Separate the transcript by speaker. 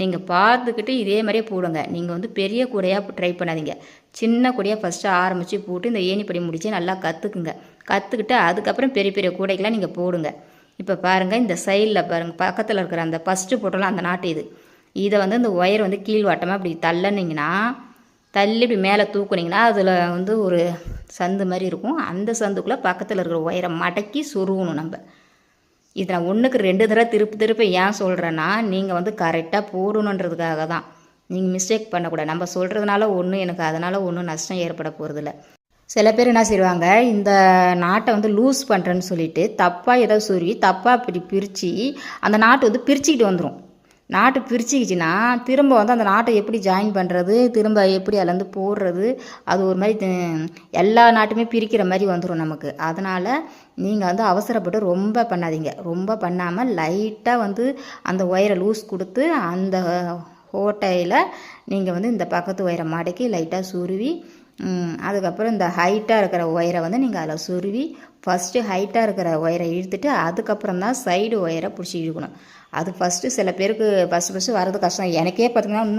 Speaker 1: நீங்கள் பார்த்துக்கிட்டு இதே மாதிரியே போடுங்க. நீங்கள் வந்து பெரிய கூடையாக ட்ரை பண்ணாதீங்க. சின்ன கூடையாக ஃபஸ்ட்டு ஆரம்பித்து போட்டு இந்த ஏணிப்படி முடித்து நல்லா கற்றுக்குங்க கற்றுக்கிட்டு அதுக்கப்புறம் பெரிய பெரிய கூடைக்கெலாம் நீங்கள் போடுங்க. இப்போ பாருங்கள் இந்த சைடில் பாருங்கள் பக்கத்தில் இருக்கிற அந்த ஃபஸ்ட்டு போட்டோலாம் அந்த நாட்டு இது. இதை வந்து இந்த ஒயர் வந்து கீழ்வாட்டமாக இப்படி தள்ளனிங்கன்னா தள்ளி இப்படி மேலே தூக்குனிங்கன்னா அதில் வந்து ஒரு சந்து மாதிரி இருக்கும். அந்த சந்துக்குள்ளே பக்கத்தில் இருக்கிற ஒயரை மடக்கி சொருகணும் நம்ம. இதை நான் ஒன்றுக்கு ரெண்டு தடவை திருப்பி திருப்பி ஏன் சொல்கிறேன்னா நீங்கள் வந்து கரெக்டாக போடணுன்றதுக்காக தான். நீங்கள் மிஸ்டேக் பண்ணக்கூடாது. நம்ம சொல்கிறதுனால ஒன்றும் எனக்கு அதனால் ஒன்றும் நஷ்டம் ஏற்பட போகிறதில்ல சில பேர் என்ன செய்வாங்க இந்த நாட்டை வந்து லூஸ் பண்ணுறேன்னு சொல்லிட்டு தப்பாக ஏதோ சொல்லி தப்பாக இப்படி பிரித்து அந்த நாட்டு வந்து பிரிச்சுக்கிட்டு வந்துடும் நாட்டு பிரிச்சுக்கிச்சின்னா திரும்ப வந்து அந்த நாட்டை எப்படி ஜாயின் பண்ணுறது திரும்ப எப்படி அதுலேருந்து போடுறது அது ஒரு மாதிரி எல்லா நாட்டுமே பிரிக்கிற மாதிரி வந்துடும் நமக்கு. அதனால் நீங்கள் வந்து அவசரப்பட்டு ரொம்ப பண்ணாதீங்க. ரொம்ப பண்ணாமல் லைட்டாக வந்து அந்த ஒயரை லூஸ் கொடுத்து அந்த ஓட்டையில் நீங்கள் வந்து இந்த பக்கத்து ஒயரை மடக்கி லைட்டாக சுருவி அதுக்கப்புறம் இந்த ஹைட்டாக இருக்கிற ஒயரை வந்து நீங்கள் அதில் சுருவி ஃபஸ்ட்டு ஹைட்டாக இருக்கிற ஒயரை இழுத்துட்டு அதுக்கப்புறம் தான் சைடு ஒயரை பிடிச்சி இழுக்கணும். அது ஃபஸ்ட்டு சில பேருக்கு ஃபஸ்ட்டு ஃபஸ்ட்டு வர்றது கஷ்டம். எனக்கே பார்த்தீங்கன்னா இன்னும்